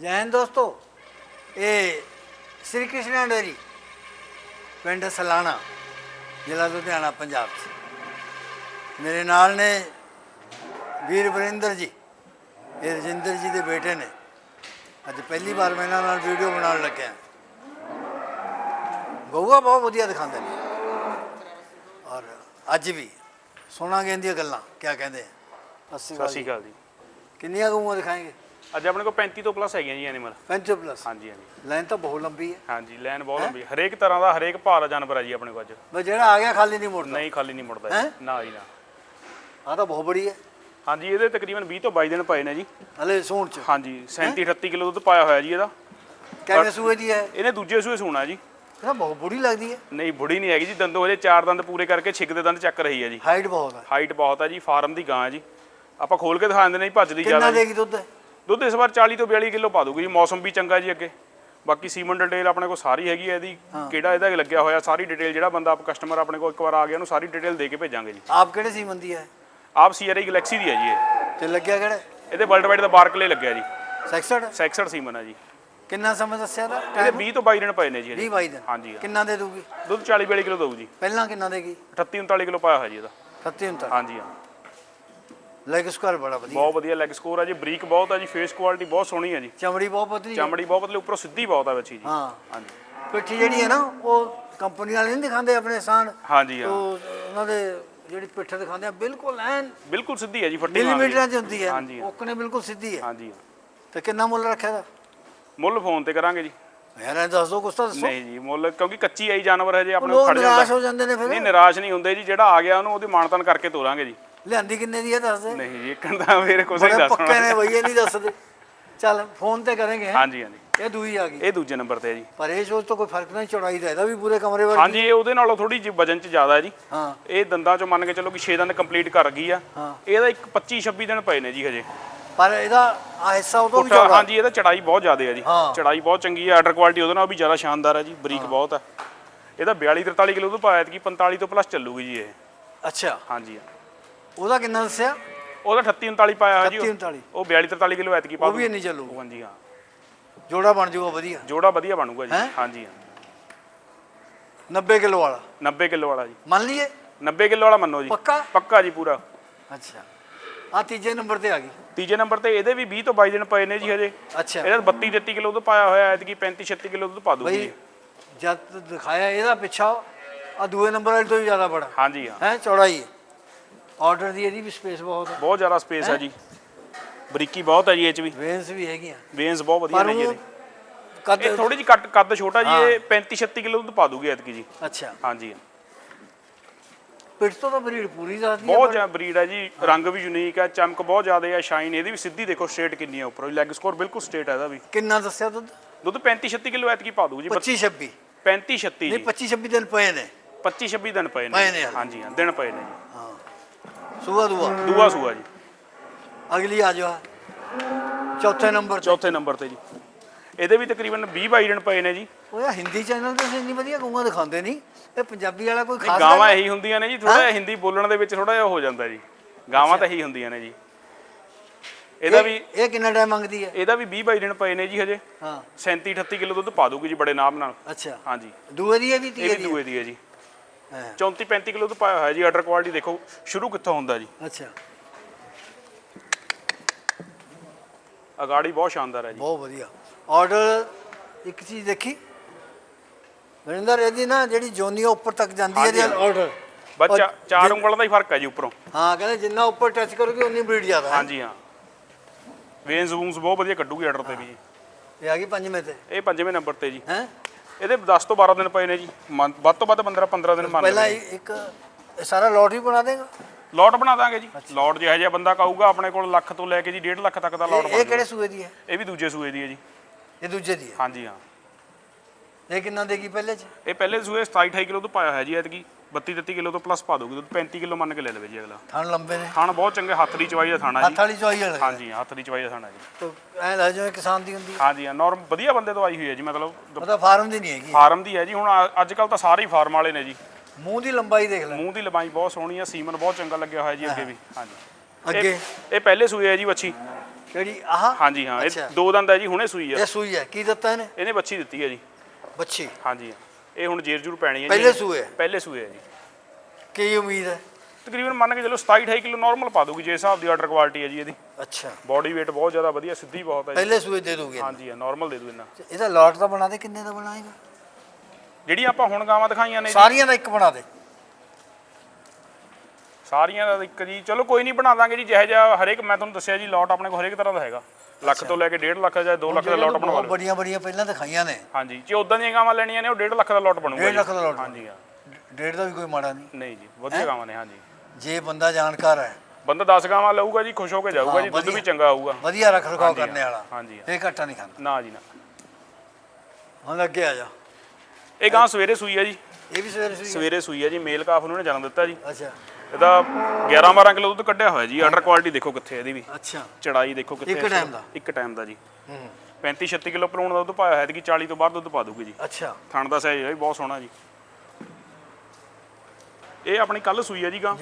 ਜੈ ਹਿੰਦ ਦੋਸਤੋ ਇਹ ਸ੍ਰੀ ਕ੍ਰਿਸ਼ਨ ਡੇਰੀ ਪਿੰਡ ਸਲਾਣਾ ਜ਼ਿਲ੍ਹਾ ਲੁਧਿਆਣਾ ਪੰਜਾਬ 'ਚ। ਮੇਰੇ ਨਾਲ ਨੇ ਵੀਰ ਵਰਿੰਦਰ ਜੀ ਇਹ ਰਜਿੰਦਰ ਜੀ ਦੇ ਬੇਟੇ ਨੇ। ਅੱਜ ਪਹਿਲੀ ਵਾਰ ਮੈਂ ਇਹਨਾਂ ਨਾਲ ਵੀਡੀਓ ਬਣਾਉਣ ਲੱਗਿਆ। ਗਊਆ ਬਹੁਤ ਵਧੀਆ ਦਿਖਾਉਂਦੇ ਨੇ। ਔਰ ਅੱਜ ਵੀ ਸੁਣਾਂਗੇ ਇਹਦੀਆਂ ਗੱਲਾਂ ਕਿਆ ਕਹਿੰਦੇ ਆ? ਸਤਿ ਸਤਿ ਸ਼੍ਰੀ ਅਕਾਲ ਜੀ। ਕਿੰਨੀਆਂ ਗਊਆਂ ਦਿਖਾਏਂਗੇ? ਅੱਜ ਆਪਣੇ ਕੋਲ 35 ਤੋਂ ਪਲੱਸ ਹੈਗੀਆਂ ਜੀ ਐਨੀਮਲ 35 ਪਲੱਸ ਹਾਂਜੀ ਹਾਂਜੀ। ਲਾਈਨ ਤਾਂ ਬਹੁਤ ਲੰਬੀ ਹੈ। ਹਾਂਜੀ ਲੈਨ ਬਹੁਤ ਲੰਬੀ ਹੈ। ਹਰੇਕ ਤਰ੍ਹਾਂ ਦਾ ਹਰੇਕ ਭਾਅ ਦਾ ਜਾਨਵਰ ਹੈ ਜੀ ਆਪਣੇ ਕੋਲ ਅੱਜ। ਬਸ ਜਿਹੜਾ ਆ ਗਿਆ ਖਾਲੀ ਨਹੀਂ ਮੁੜਦਾ। ਨਹੀਂ ਖਾਲੀ ਨਹੀਂ ਮੁੜਦਾ ਹੈਂ? ਜੀ ਨਾ ਜੀ ਨਾ। ਆ ਤਾਂ ਬਹੁਤ ਬੜੀ ਹੈ। ਹਾਂਜੀ ਇਹਦੇ ਤਕਰੀਬਨ 20 ਤੋਂ 22 ਦਿਨ ਪਏ ਨੇ ਜੀ। ਹਲੇ ਸੂਣ ਚ। ਹਾਂਜੀ 37 38 ਕਿਲੋ ਦੁੱਧ ਪਾਇਆ ਹੋਇਆ ਜੀ ਇਹਦਾ। ਕਿੰਨੇ ਸੂਏ ਦੀ ਹੈ? ਇਹਨੇ ਦੂਜੇ ਸੂਏ ਸੂਣਾ ਜੀ। ਇਹ ਤਾਂ ਬਹੁਤ ਬੁੜੀ ਲੱਗਦੀ ਹੈ। ਨਹੀਂ ਬੁੜੀ ਨਹੀਂ ਹੈਗੀ ਜੀ। ਦੰਦੋਂ ਹਜੇ ਚਾਰ ਦੰਦ ਪੂਰੇ ਕਰਕੇ ਛਿੱਕਦੇ ਦੰਦ ਚੱਕ ਰਹੀ ਹੈ ਜੀ। ਹਾਈਟ ਬਹੁਤ ਹੈ। ਹਾਈਟ ਬਹੁਤ ਹੈ ਜੀ। ਫਾਰਮ ਦੀ ਗਾਂ ਹੈ ਜੀ। ਆਪਾਂ ਖੋਲ ਕੇ ਦਿਖਾ ਦਿੰਦੇ ਨੇ ਜੀ ਭੱਜਦੀ ਕਿੰਨਾ ਜ਼ਿਆਦਾ ਜੀ। ਦੇਗੀ ਦੁੱਧ? ਦੁੱਧ ਇਸ ਵਾਰ 40 ਤੋਂ 42 ਕਿਲੋ ਪਾ ਦੂਗੀ ਜੀ ਮੌਸਮ ਵੀ ਚੰਗਾ ਜੀ ਅੱਗੇ। ਬਾਕੀ ਸੀਮਨ ਡਿਟੇਲ ਆਪਣੇ ਕੋਲ ਸਾਰੀ ਹੈਗੀ ਹੈ ਇਹਦੀ ਕਿਹੜਾ ਇਹਦਾ ਲੱਗਿਆ ਹੋਇਆ ਸਾਰੀ ਡਿਟੇਲ ਜਿਹੜਾ ਬੰਦਾ ਆਪ ਕਸਟਮਰ ਆਪਣੇ ਕੋਲ ਇੱਕ ਵਾਰ ਆ ਗਿਆ ਉਹਨੂੰ ਸਾਰੀ ਡਿਟੇਲ ਦੇ ਕੇ ਭੇਜਾਂਗੇ ਜੀ। ਆਪ ਕਿਹੜੇ ਸੀ ਮੰਦੀ ਹੈ? ਆਪ ਸੀਆਰਆਈ ਗੈਲੈਕਸੀ ਦੀ ਹੈ ਜੀ ਇਹ। ਤੇ ਲੱਗਿਆ ਕਿਹੜੇ? ਇਹਦੇ ਵਰਲਡ ਵਾਈਡ ਦਾ ਬਾਰਕਲੇ ਲੱਗਿਆ ਜੀ। 66 ਸੈਕਸਰ ਸੀਮਨ ਹੈ ਜੀ। ਕਿੰਨਾ ਸਮਾਂ ਦੱਸਿਆ ਦਾ ਇਹਦੇ 20 ਤੋਂ 22 ਦਿਨ ਪਏ ਨੇ ਜੀ 20 ਇਹਦੇ 22 ਦਿਨ। ਹਾਂਜੀ। ਕਿੰਨਾ ਦੇ ਦੂਗੀ ਦੁੱਧ 40 42 ਕਿਲੋ ਦਊ ਜੀ। ਪਹਿਲਾਂ ਕਿੰਨਾ ਦੇਗੀ 38 39 ਕਿਲੋ ਪਾਇਆ ਹੋਇਆ ਜੀ ਇਹਦਾ। 37 39 ਹਾਂਜੀ ਹਾਂ। ਲੈਗ ਸਕੁਅਰ ਬੜਾ ਵਧੀਆ। ਬਹੁਤ ਵਧੀਆ ਲੈਗ ਸਕੋਰ ਹੈ ਜੀ ਬਰੀਕ ਬਹੁਤ ਹੈ ਜੀ ਫੇਸ ਕੁਆਲਿਟੀ ਬਹੁਤ ਸੋਹਣੀ ਹੈ ਜੀ। ਚਮੜੀ ਬਹੁਤ ਪਤਲੀ ਹੈ। ਚਮੜੀ ਬਹੁਤ ਪਤਲੀ ਉੱਪਰੋਂ ਸਿੱਧੀ ਬਹੁਤ ਹੈ ਬੱਚੀ ਜੀ। ਹਾਂ। ਹਾਂਜੀ। ਪਿੱਠੀ ਜਿਹੜੀ ਹੈ ਨਾ ਉਹ ਕੰਪਨੀ ਵਾਲੇ ਨਹੀਂ ਦਿਖਾਉਂਦੇ ਆਪਣੇ ਸਾਨ ਹਾਂਜੀ ਹਾਂ। ਉਹ ਉਹਨਾਂ ਦੇ ਜਿਹੜੀ ਪਿੱਠ ਦਿਖਾਉਂਦੇ ਆ ਬਿਲਕੁਲ ਐਨ ਬਿਲਕੁਲ ਸਿੱਧੀ ਹੈ ਜੀ ਫੱਟੀ ਮਾਰ ਮਿਲੀਮੀਟਰਾਂ 'ਚ ਹੁੰਦੀ ਹੈ। ਹਾਂਜੀ ਹਾਂ। ਓਕਣੇ ਬਿਲਕੁਲ ਸਿੱਧੀ ਹੈ। ਹਾਂਜੀ ਹਾਂ। ਤੇ ਕਿੰਨਾ ਮੁੱਲ ਰੱਖਿਆ ਦਾ ਮੁੱਲ ਫੋਨ ਤੇ ਕਰਾਂਗੇ ਜੀ। ਯਾਰ ਇਹ ਦੱਸ ਦੋ ਕੁਛ ਤਾਂ ਦੱਸੋ। ਨਹੀਂ ਜੀ ਮੁੱਲ ਕਿਉਂਕਿ ਕੱਚੀ ਆਈ ਜਾਨਵਰ ਹੈ ਜੇ ਆਪਣੇ ਲੋਕ ਕੋਲ ਖੜ ਨਿਰਾਸ਼ ਹੋ ਜਾਂਦੇ ਨੇ ਨਹੀਂ ਫਿਰ ਨਿਰਾਸ਼ ਨਹੀਂ ਹੁੰਦੇ ਜੀ ਜਿਹੜਾ ਆ ਗਿਆ ਉਹਨੂੰ ਉਹਦੀ ਮਾਨਤਨ ਕਰਕੇ ਤੋਰਾਂਗੇ ਜੀ। ਲਿਆਂਦੀ ਕਿੰਨੇ ਦੀ ਹੈ ਦੱਸ ਦੇ। ਨਹੀਂ ਜੀ ਇੱਕ ਦਾ ਫੇਰ ਕੁਛ ਨਹੀਂ ਬੜੇ ਦੱਸਣਾ ਪੱਕੇ ਨੇ ਬਈ ਇਹ ਨਹੀਂ ਦੱਸਦੇ। ਚੱਲ ਫੋਨ ਤੇ ਕਰਾਂਗੇ ਹੈਂ? ਹਾਂਜੀ ਹਾਂਜੀ। ਇਹ ਦੂਈ ਆ ਗਈ। ਇਹ ਦੂਜੇ ਨੰਬਰ ਤੇ ਹੈ ਜੀ। ਪਰ ਇਹ ਸੋਚ ਤੋਂ ਕੋਈ ਫ਼ਰਕ ਨਹੀਂ ਚੌੜਾਈ ਦਾ ਇਹਦਾ ਵੀ ਪੂਰੇ ਕਮਰੇ ਵਰਗੀ ਹਾਂਜੀ ਇਹ ਉਹਦੇ ਨਾਲੋਂ ਥੋੜੀ ਜਿਹੀ ਵਜਨ ਚ ਜ਼ਿਆਦਾ ਹੈ ਜੀ। ਹਾਂ। ਇਹ ਦੰਦਾਂ ਚੋਂ ਮੰਨ ਕੇ ਚੱਲੋ ਕਿ 6 ਦੰਦ ਕੰਪਲੀਟ ਕਰ ਗਈ ਆ। ਹਾਂ। ਇਹਦਾ ਇੱਕ 25 26 ਦਿਨ ਪਏ ਨੇ ਜੀ ਹਜੇ। ਪਰ ਇਹਦਾ ਆ ਹਿੱਸਾ ਉਹ ਤੋਂ ਵੀ ਪੁੱਠਾ ਚੌੜਾ। ਹਾਂਜੀ ਇਹਦਾ ਚੜਾਈ ਬਹੁਤ ਜ਼ਿਆਦਾ ਹੈ ਜੀ। ਹਾਂ। ਚੜਾਈ ਬਹੁਤ ਚੰਗੀ ਹੈ ਆਰਡਰ ਕੁਆਲਿਟੀ ਉਹਦੇ ਨਾਲ ਵੀ ਜ਼ਿਆਦਾ ਸ਼ਾਨਦਾਰ ਹੈ ਜੀ ਬਰੀਕ ਬਹੁਤ ਹੈ ਇਹਦਾ 42 43 ਕਿਲੋ ਤੋਂ ਪਾਇਆ ਕਿ 45 ਤੋਂ ਪਲੱਸ ਚੱਲੂਗੀ ਜੀ ਇਹ। ਅੱਛਾ। ਹਾਂਜੀ ਉਹਦਾ ਕਿੰਨਾ ਦੱਸਿਆ? ਉਹਦਾ 38 39 ਪਾਇਆ ਹੋਇਆ ਜੀ 38 ਉਹ। 39 ਉਹ 42 43 ਕਿਲੋ ਐਤਕੀ ਪਾ ਉਹ ਵੀ ਇੰਨੀ ਚੱਲੂ। ਹਾਂਜੀ ਹਾਂ। ਜੋੜਾ ਬਣ ਜਾਊਗਾ ਵਧੀਆ। ਜੋੜਾ ਵਧੀਆ ਬਣੂਗਾ ਜੀ। ਹੈਂ? ਹਾਂਜੀ ਹਾਂ। 90 ਕਿਲੋ ਵਾਲਾ। 90 ਕਿਲੋ ਵਾਲਾ ਜੀ। ਮੰਨ ਲਈਏ? 90 ਕਿਲੋ ਵਾਲਾ ਮੰਨੋ ਜੀ। ਪੱਕਾ? ਪੱਕਾ ਜੀ ਪੂਰਾ। ਅੱਛਾ। ਆ ਤੀਜੇ ਨੰਬਰ ਤੇ ਆ ਗਈ। ਤੀਜੇ ਨੰਬਰ ਤੇ ਇਹਦੇ ਵੀ 20 ਤੋਂ 22 ਦਿਨ ਪਏ ਨੇ ਜੀ ਹਜੇ। ਅੱਛਾ। ਇਹਦਾ 32 33 ਕਿਲੋ ਤੋਂ ਪਾਇਆ ਹੋਇਆ ਐਤਕੀ 35 36 ਕਿਲੋ ਤੋਂ ਪਾ ਦੂਗੀ। ਬਈ ਜਦ ਦਿਖਾਇਆ ਇਹਦਾ ਪਿੱਛਾ ਆ ਦੂਏ ਨੰਬਰ ਵਾਲੇ ਤੋਂ ਵੀ ਜ਼ਿਆਦਾ ਬੜਾ। ਹਾਂਜੀ ਹਾਂ। ਹੈ ਚੌੜਾਈ। ਆਰਡਰ ਦੀ ਇਹਦੀ ਵੀ ਸਪੇਸ ਬਹੁਤ ਹੈ। ਬਹੁਤ ਜ਼ਿਆਦਾ ਸਪੇਸ ਹੈ ਜੀ। ਬਰੀਕੀ ਬਹੁਤ ਹੈ ਜੀ ਇਹ ਚ ਵੀ। ਵੇਨਸ ਵੀ ਹੈਗੀਆਂ। ਵੇਨਸ ਬਹੁਤ ਵਧੀਆ ਨੇ ਜੀ ਇਹਦੇ। ਕੱਦ ਇਹ ਥੋੜੀ ਜਿਹੀ ਕੱਟ ਕੱਦ ਛੋਟਾ ਜੀ ਇਹ 35 36 ਕਿਲੋ ਤੋਂ ਪਾ ਦੂਗੀ ਐਤਕੀ ਜੀ। ਅੱਛਾ। ਹਾਂਜੀ। ਪਿੱਠ ਤੋਂ ਤਾਂ ਬਰੀਡ ਪੂਰੀ ਦੱਸਦੀ ਬਹੁਤ ਜ਼ਿਆਦਾ ਬਰੀਡ ਹੈ ਜੀ ਰੰਗ ਵੀ ਯੂਨੀਕ ਹੈ ਚਮਕ ਬਹੁਤ ਜ਼ਿਆਦਾ ਹੈ ਸ਼ਾਈਨ ਇਹਦੀ ਵੀ ਸਿੱਧੀ ਦੇਖੋ ਸਟ੍ਰੇਟ ਕਿੰਨੀ ਹੈ ਉੱਪਰੋਂ। ਲੈਗ ਸਕੋਰ ਬਿਲਕੁਲ ਸਟ੍ਰੇਟ ਹੈ ਇਹਦਾ ਵੀ। ਕਿੰਨਾ ਦੱਸਿਆ ਦੁੱਧ? ਦੁੱਧ 35 36 ਕਿਲੋ ਐਤਕੀ ਪਾ ਦੂਗੀ ਜੀ 25 26 35 36 ਨਹੀਂ ਜੀ 25 26 ਦਿਨ ਪਏ ਨੇ। 25 26 ਦਿਨ ਪਏ ਨੇ। ਹਾਂਜੀ ਹਾਂ ਦਿਨ ਪਏ ਨੇ ਜੀ। ਸੁਬਾ ਦੁਆ ਦੂਆ ਸੂਆ ਜੀ। ਅਗਲੀ ਆ ਜਾ ਚੌਥੇ ਨੰਬਰ ਤੇ। ਚੌਥੇ ਨੰਬਰ ਤੇ ਜੀ। ਇਹਦੇ ਵੀ ਤਕਰੀਬਨ 20 22 ਦਿਨ ਪਏ ਨੇ ਜੀ। ਉਹ ਯਾਰ ਹਿੰਦੀ ਚੈਨਲ ਤੇ ਇੰਨੀ ਵਧੀਆ ਗਊਆਂ ਦਿਖਾਉਂਦੇ ਨਹੀਂ। ਇਹ ਪੰਜਾਬੀ ਵਾਲਾ ਕੋਈ ਖਾਸ ਗਾਵਾਂ? ਇਹੀ ਹੁੰਦੀਆਂ ਨੇ ਜੀ ਥੋੜਾ ਹਿੰਦੀ ਬੋਲਣ ਦੇ ਵਿੱਚ ਥੋੜਾ ਜਿਹਾ ਹੋ ਜਾਂਦਾ ਜੀ। ਗਾਵਾਂ ਤਾਂ ਇਹੀ ਹੁੰਦੀਆਂ ਨੇ ਜੀ। ਇਹਦਾ ਇਹ- ਵੀ ਇਹ ਕਿੰਨਾ ਟਾਈਮ ਮੰਗਦੀ ਹੈ? ਇਹਦਾ ਵੀ 20 22 ਦਿਨ ਪਏ ਨੇ ਜੀ ਹਜੇ। ਹਾਂ। 37 38 ਕਿਲੋ ਦੁੱਧ ਪਾ ਦੂਗੀ ਜੀ ਬੜੇ ਨਾਮ ਨਾਲ। ਅੱਛਾ। ਹਾਂਜੀ। ਦੂਏ ਦੀ ਹੈ ਵੀ ਇਹ ਤੀਏ ਵੀ ਦੀ ਹੈ? ਦੂਏ ਦੀ ਹੈ ਜੀ। 34 35 ਕਿਲੋ ਤੋਂ ਪਾਇਆ ਹੋਇਆ ਜੀ ਆਰਡਰ ਕੁਆਲਿਟੀ ਦੇਖੋ ਸ਼ੁਰੂ ਕਿੱਥੋਂ ਹੁੰਦਾ ਜੀ? ਅੱਛਾ। ਅਗਾੜੀ ਬਹੁਤ ਸ਼ਾਨਦਾਰ ਹੈ ਜੀ। ਬਹੁਤ ਵਧੀਆ। ਆਰਡਰ ਇੱਕ ਚੀਜ਼ ਦੇਖੀ? ਵਰਿੰਦਰ ਇਹਦੀ ਨਾ ਜਿਹੜੀ ਜੋਨੀ ਉੱਪਰ ਤੱਕ ਜਾਂਦੀ ਹੈ ਇਹਦੇ। ਆਰਡਰ ਬੱਚਾ ਚਾਰ ਉਂਗਲਾਂ ਦਾ ਹੀ ਫ਼ਰਕ ਹੈ ਜੀ ਉੱਪਰੋਂ। ਹਾਂ ਕਹਿੰਦੇ ਜਿੰਨਾ ਉੱਪਰ ਟੱਚ ਕਰੋਗੇ ਉਨੀ ਬਰੀਡ ਜ਼ਿਆਦਾ ਹੈ। ਹਾਂਜੀ ਹਾਂ। ਵੇਨਸ ਵੂਨਸ ਬਹੁਤ ਵਧੀਆ ਕੱਢੂਗੀ ਆਰਡਰ ਤੇ ਵੀ। ਜੀ ਇਹ ਆ ਗਈ ਪੰਜਵੇਂ ਤੇ। ਇਹ ਪੰਜਵੇਂ ਨੰਬਰ ਤੇ ਜੀ। ਹੈ? ਇਹਦੇ 10 ਤੋਂ 12 ਦਿਨ ਪਏ ਨੇ ਜੀ। ਮੰਨ- ਵੱਧ ਤੋਂ ਵੱਧ 15 15 ਦਿਨ ਮੰਨ ਪਹਿਲਾਂ ਲਓ ਇਹ- ਇੱਕ ਇਹ ਸਾਰਾ ਲੋਟ ਹੀ ਬਣਾ ਦੇਗਾ? ਲੋਟ ਬਣਾ ਦਾਂਗੇ ਜੀ। ਲੋਟ ਜਿਹੋ ਜਿਹਾ ਬੰਦਾ ਕਹੂਗਾ ਆਪਣੇ ਕੋਲ ਲੱਖ ਤੋਂ ਲੈ ਕੇ ਜੀ 1.5 ਲੱਖ ਤੱਕ ਦਾ ਲੋਟ ਇਹ ਬਣ ਇਹ ਕਿਹੜੇ ਸੂਏ ਦੀ ਹੈ? ਇਹ ਵੀ ਦੂਜੇ ਸੂਏ ਦੀ ਹੈ ਜੀ। ਇਹ ਦੂਜੇ ਦੀ ਹੈ? ਹਾਂਜੀ ਹਾਂ। ਇਹ ਕਿੰਨਾ ਦੇਗੀ ਪਹਿਲੇ ਚ? ਇਹ ਪਹਿਲੇ ਸੂਏ 27 28 ਕਿਲੋ ਤੋਂ ਪਾਇਆ ਹੋਇਆ ਜੀ ਐਤਕੀ। 32 33 ਕਿਲੋ ਤੋਂ ਪਲੱਸ ਪਾ ਦੋਗੇ ਦੁੱਧ 35 ਕਿਲੋ ਮੰਨ ਕੇ ਲੈ ਲਵੇ ਜੀ ਅਗਲਾ। ਥਣ ਲੰਬੇ ਨੇ। ਖਾਣ ਬਹੁਤ ਚੰਗੇ ਹੱਥ ਦੀ ਚਵਾਈ ਦਾ ਥਾਣਾ ਹੱਥ ਜੀ। ਵਾਲੀ ਚੋਈ ਵਾਲਾ। ਹਾਂਜੀ ਹੱਥ ਦੀ ਚਵਾਈ ਦਾ ਥਾਣਾ ਜੀ। ਤੋ ਐ ਲੱਗ ਜਿਵੇਂ ਕਿਸਾਨ ਦੀ ਹੁੰਦੀ ਹਾਂਜੀ ਹਾਂ ਨੋਰਮ ਵਧੀਆ ਬੰਦੇ ਤੋਂ ਆਈ ਹੋਈ ਹੈ ਜੀ ਮਤਲਬ ਮਤਲਬ ਫਾਰਮ ਦੀ ਨਹੀਂ ਹੈਗੀ। ਫਾਰਮ ਦੀ ਹੈ ਜੀ ਹੁਣ ਅੱਜ ਕੱਲ ਤਾਂ ਸਾਰੇ ਹੀ ਫਾਰਮ ਵਾਲੇ ਨੇ ਜੀ। ਮੂੰਹ ਦੀ ਲੰਬਾਈ ਦੇਖ ਲੈ। ਮੂੰਹ ਦੀ ਲੰਬਾਈ ਬਹੁਤ ਸੋਹਣੀ ਹੈ ਸੀਮਨ ਬਹੁਤ ਚੰਗਾ ਲੱਗਿਆ ਹੋਇਆ ਜੀ ਅੱਗੇ ਵੀ ਹਾਂਜੀ। ਅੱਗੇ। ਇਹ- ਪਹਿਲੇ ਸੂਏ ਹੈ ਜੀ ਵੱਛੀ। ਕਿਹੜੀ? ਆਹ। ਹਾਂਜੀ ਹਾਂ। ਇਹ ਦੋ ਦੰਦ ਹੈ ਜੀ ਹੁਣੇ ਸੂਈ ਆ। ਇਹ ਸੂਈ ਹੈ ਕੀ ਦਿੱਤਾ ਇਹਨੇ? ਇਹਨੇ ਬੱਚੀ ਦਿੱਤੀ ਹੈ ਜੀ। ਬੱਚੀ ਹਾਂਜੀ। ਇਹ ਹੁਣ ਜੇਰ ਜੂਰ ਪੈਣੀ ਹੈ ਜੀ। ਪਹਿਲੇ ਸੂਏ? ਪਹਿਲੇ ਸੂਏ ਹੈ ਜੀ। ਕੀ ਉਮੀਦ ਹੈ? ਤਕਰੀਬਨ ਮੰਨ ਕੇ ਚਲੋ 27 28 ਕਿਲੋ ਨਾਰਮਲ ਪਾ ਦੂਗੀ ਜੇ ਹਿਸਾਬ ਦੀ ਆਰਡਰ ਕੁਆਲਿਟੀ ਹੈ ਜੀ ਇਹਦੀ। ਅੱਛਾ। ਬਾਡੀ weight ਬਹੁਤ ਜ਼ਿਆਦਾ ਵਧੀਆ ਸਿੱਧੀ ਬਹੁਤ ਹੈ ਜੀ। ਪਹਿਲੇ ਸੂਏ ਦੇ ਦੋਗੇ ਹਾਂਜੀ ਹਾਂ ਨਾਰਮਲ ਦੇ ਦੂ ਇਹਨਾਂ। ਇਹਦਾ ਲਾਟ ਤਾਂ ਬਣਾ ਦੇ ਕਿੰਨੇ ਦਾ ਬਣਾਏਗਾ? ਜਿਹੜੀ ਆਪਾਂ ਹੁਣ ਗਾਵਾਂ ਦਿਖਾਈਆਂ ਨੇ ਜੀ, ਸਾਰੀਆਂ ਦਾ ਇੱਕ ਬਣਾ ਦੇ। ਸਾਰੀਆਂ ਦਾ ਇੱਕ ਜੀ। ਚਲੋ ਕੋਈ ਨਹੀਂ ਬਣਾ ਦਾਂਗੇ ਜੀ ਜਿਹੋ ਜਿਹਾ ਹਰੇਕ ਮੈਂ ਤੁਹਾਨੂੰ ਦੱਸਿਆ ਜੀ ਲੋਟ ਆਪਣੇ ਕੋਲ ਹਰੇਕ ਤਰ੍ਹਾਂ ਦਾ ਹੈਗਾ। ਲੱਖ ਤੋਂ ਲੈ ਕੇ 1.5 ਲੱਖ ਜਾਂ 2 ਲੱਖ ਦਾ ਲੋਟ ਬਣਵਾ ਲਓ ਬੜੀਆਂ ਬੜੀਆਂ ਪਹਿਲਾਂ ਦਿਖਾਈਆਂ ਨੇ। ਹਾਂਜੀ ਜੇ ਉਦਾਂ ਦੀਆਂ ਗਾਵਾਂ ਲੈਣੀਆਂ ਨੇ ਉਹ 1.5 ਲੱਖ ਦਾ ਲੋਟ ਬਣੂਗਾ ਡੇਢ ਜੀ। ਲੱਖ ਦਾ ਲੋਟ ਹਾਂਜੀ ਹਾਂ। ਡੇਢ ਦਾ ਵੀ ਕੋਈ ਮਾੜਾ ਨਹੀਂ। ਨਹੀਂ ਜੀ ਵਧੀਆ ਗਾਵਾਂ ਨੇ ਹਾਂਜੀ। ਜੇ ਬੰਦਾ ਜਾਣਕਾਰ ਹੈ। ਬੰਦਾ 10 ਗਾਵਾਂ ਲਊਗਾ ਜੀ ਖੁਸ਼ ਹੋ ਕੇ ਜਾਊਗਾ ਜੀ ਦੁੱਧ। ਵੀ ਚੰਗਾ ਆਊਗਾ। ਵਧੀਆ ਰੱਖ ਹਾਂਜੀ, ਕਰਨੇ ਵਾਲਾ। ਹਾਂਜੀ ਇਹ ਘੱਟਾ ਨਹੀਂ ਖਾਂਦਾ। ਨਾ ਜੀ ਨਾ। ਹੁਣ ਅੱਗੇ ਆ ਜਾ। ਇਹ ਗਾਂ ਸਵੇਰੇ ਸੂਈ ਹੈ ਜੀ। ਇਹ ਵੀ ਸਵੇਰੇ ਸੂਈ? ਸਵੇਰੇ ਸੂਈ ਹੈ ਜੀ ਮੇਲ ਕਾਫ ਨੂੰ ਇਹਨੇ ਜਨਮ ਦਿੱਤਾ ਜੀ। ਅੱਛਾ। ਇਹਦਾ 11 12 ਕਿਲੋ ਦੁੱਧ ਕੱਢਿਆ ਹੋਇਆ ਜੀ ਆਰਡਰ ਕੁਆਲਿਟੀ ਦੇਖੋ ਕਿੱਥੇ ਇਹਦੀ ਵੀ। ਅੱਛਾ। ਚੜਾਈ ਦੇਖੋ ਕਿੱਥੇ ਇੱਕ time ਦਾ? ਇੱਕ ਟਾਈਮ ਦਾ ਜੀ। ਹੂੰ। 35 36 ਕਿਲੋ ਪਲੂਣ ਦਾ ਦੁੱਧ ਪਾਇਆ ਹੈ ਕਿ 40 ਤੋਂ ਬਾਅਦ ਦੁੱਧ ਪਾ ਦੂਗੀ ਜੀ। ਅੱਛਾ। ਥਣ ਦਾ ਸਾਈਜ਼ ਹੈ ਬਹੁਤ ਸੋਹਣਾ ਜੀ। ਇਹ ਆਪਣੀ ਕੱਲ ਸੂਈ ਹੈ ਜੀ ਗਾਂ।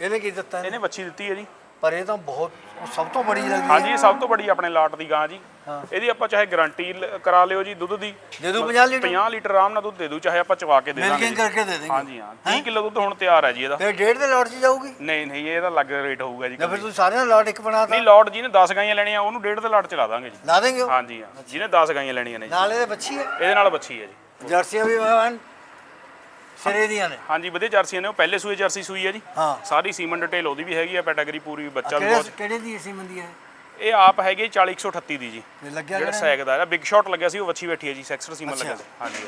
ਇਹਨੇ ਕੀ ਦਿੱਤਾ ਇਹਨੇ? ਬੱਚੀ ਦਿੱਤੀ ਹੈ ਜੀ। ਪਰ ਇਹ ਤਾਂ ਬਹੁਤ ਸਭ ਤੋਂ ਬੜੀ ਲੱਗਦੀ ਹਾਂਜੀ ਹੈ ਇਹ ਸਭ ਤੋਂ ਵੱਡੀ ਆਪਣੇ ਲਾਟ ਦੀ ਗਾਂ ਜੀ। ਹਾਂ। ਇਹਦੀ ਆਪਾਂ ਚਾਹੇ ਗਾਰੰਟੀ ਕਰਾ ਲਿਓ ਜੀ ਦੁੱਧ ਦੀ। ਦੇ ਦੂ 50 ਲੀਟਰ? 50 ਲੀਟਰ ਆਰਾਮ ਨਾਲ ਦੁੱਧ ਦੇ ਦੂ ਚਾਹੇ ਆਪਾਂ ਚਵਾ ਕੇ ਦੇ ਦਾਂਗੇ ਮਿਲਕਿੰਗ ਜੀ। ਕਰਕੇ ਦੇ ਦੇਂਗੇ। ਹਾਂਜੀ ਹਾਂ। 30 ਕਿਲੋ ਦੁੱਧ ਹੁਣ ਤਿਆਰ ਹੈ ਜੀ ਇਹਦਾ। ਫਿਰ ਡੇਢ ਦੇ ਲੋਟ 'ਚ ਜਾਊਗੀ? ਨਹੀਂ ਨਹੀਂ ਇਹਦਾ ਅਲੱਗ ਰੇਟ ਹੋਊਗਾ ਜੀ। ਜਾਂ ਫਿਰ ਤੂੰ ਸਾਰਿਆਂ ਦਾ ਲੋਟ ਇੱਕ ਬਣਾਤਾ ਨਹੀਂ ਲੋਟ ਜਿਹਨੇ 10 ਗਾਈਆਂ ਲੈਣੀਆਂ ਉਹਨੂੰ ਡੇਢ ਦੇ ਲਾਟ ਚਲਾ ਦਾਂਗੇ ਜੀ। ਲਾ ਦੇਂਗੇ ਉਹ? ਹਾਂਜੀ ਹਾਂ। ਜਿਹਨੇ 10 ਗਾਈਆਂ ਲੈਣੀਆਂ ਨੇ ਜੀ। ਨਾਲ ਇਹਦੇ ਬੱਚੀ ਹੈ? ਇਹਦੇ ਨਾਲ ਬੱਚੀ ਹੈ ਜੀ। ਜਰਸੀਆਂ ਵੀ ਹਨ ਸਿਰੇ ਦੀਆਂ ਨੇ। ਹਾਂਜੀ ਵਧੀਆ ਜਰਸੀਆਂ ਨੇ ਉਹ ਪਹਿਲੇ ਸੂਏ ਜਰਸੀ ਸੂਈ ਹੈ ਜੀ। ਹਾਂ। ਸਾਰੀ ਸੀਮਨ ਡਿਟੇਲ ਉਹਦੀ ਵੀ ਹੈਗੀ ਆ ਕੈਟਾਗਰੀ ਪੂਰੀ ਬੱਚਾ ਵੀ ਬਹੁਤ ਕਿਹੜੇ ਦੀ ਸੀ ਮੰਦੀ ਹੈ ਇਹ? ਆਪ ਹੈਗੀ 40138 ਦੀ ਜੀ। ਲੱਗਿਆ ਜਿਹੜਾ ਸੈਕ ਦਾ ਹੈ। ਬਿਗ ਸ਼ਾਟ ਲੱਗਿਆ ਸੀ ਉਹ ਵੱਛੀ ਬੈਠੀ ਹੈ ਜੀ ਸੈਕਸਰ ਸੀਮਨ। ਲੱਗਿਆ ਸੀ। ਹਾਂਜੀ।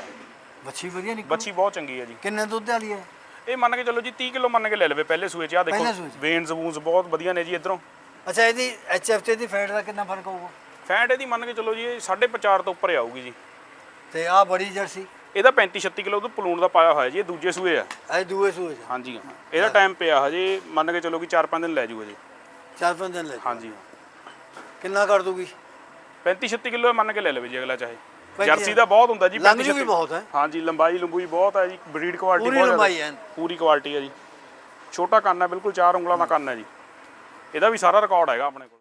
ਬੱਚੀ ਵਧੀਆ ਨਿਕਲ। ਬੱਚੀ ਬਹੁਤ ਚੰਗੀ ਹੈ ਜੀ। ਕਿੰਨੇ ਦੁੱਧ ਵਾਲੀ ਹੈ ਇਹ ਮੰਨ ਕੇ ਚੱਲੋ ਜੀ 30 ਕਿਲੋ ਮੰਨ ਕੇ ਲੈ ਲਵੇ ਪਹਿਲੇ ਸੂਏ ਚ। ਆ ਦੇਖੋ। ਵੇਨਸ ਵੂਨਸ ਬਹੁਤ ਵਧੀਆ ਨੇ ਜੀ ਇਧਰੋਂ। ਅੱਛਾ ਇਹਦੀ ਐਚਐਫ ਤੇ ਦੀ ਫੈਟ ਦਾ ਕਿੰਨਾ ਫ਼ਰਕ ਹੋਊਗਾ? ਫੈਟ ਇਹਦੀ ਮੰਨ ਕੇ ਚੱਲੋ ਜੀ ਇਹ 4.5 ਤੋਂ ਉੱਪਰ ਆਊਗੀ ਜੀ। ਤੇ ਆਹ ਬੜੀ ਜਰਸੀ। ਇਹਦਾ 35 36 ਕਿਲੋ ਤੋਂ ਪਲੂਣ ਦਾ ਪਾਇਆ ਹੋਇਆ ਜੀ ਇਹ ਦੂਜੇ ਸੂਏ ਆ। ਇਹ ਦੂਏ ਸੂਏ 'ਚ। ਹਾਂਜੀ ਹਾਂ। ਇਹਦਾ ਟਾਈਮ ਪਿਆ ਹਜੇ ਮੰਨ ਕੇ ਚੱਲੋ ਕਿ 4-5 ਦਿਨ ਲੈ ਜੂਗਾ ਜੀ। ਚਾਰ ਪੰਜ ਦਿਨ ਲੈ। ਹਾਂਜੀ ਹਾਂ। ਕਿੰਨਾ ਕਰ ਦੂਗੀ? 35 36 ਕਿਲੋ ਮੰਨ ਕੇ ਲੈ ਲਵੇ ਜੀ ਅਗਲਾ ਚਾਹੇ। ਜਰਸੀ ਦਾ ਬਹੁਤ ਹੁੰਦਾ ਜੀ ਲੰਘ 35 ਜੂ ਵੀ ਬਹੁਤ ਹੈ? ਹਾਂਜੀ ਲੰਬਾਈ ਲੰਬੂਈ ਬਹੁਤ ਹੈ ਜੀ ਬਰੀਡ ਕੁਆਲਿਟੀ ਪੂਰੀ ਬਹੁਤ ਜ਼ਿਆਦਾ- ਲੰਬਾਈ ਹੈ ਪੂਰੀ ਕੁਆਲਿਟੀ ਹੈ ਜੀ। ਛੋਟਾ ਕੰਨ ਹੈ ਬਿਲਕੁਲ ਚਾਰ ਉਂਗਲਾਂ ਦਾ ਕੰਨ ਹੈ ਜੀ। ਇਹਦਾ ਵੀ ਸਾਰਾ ਰਿਕਾਰਡ ਹੈਗਾ ਆਪਣੇ ਕੋਲ।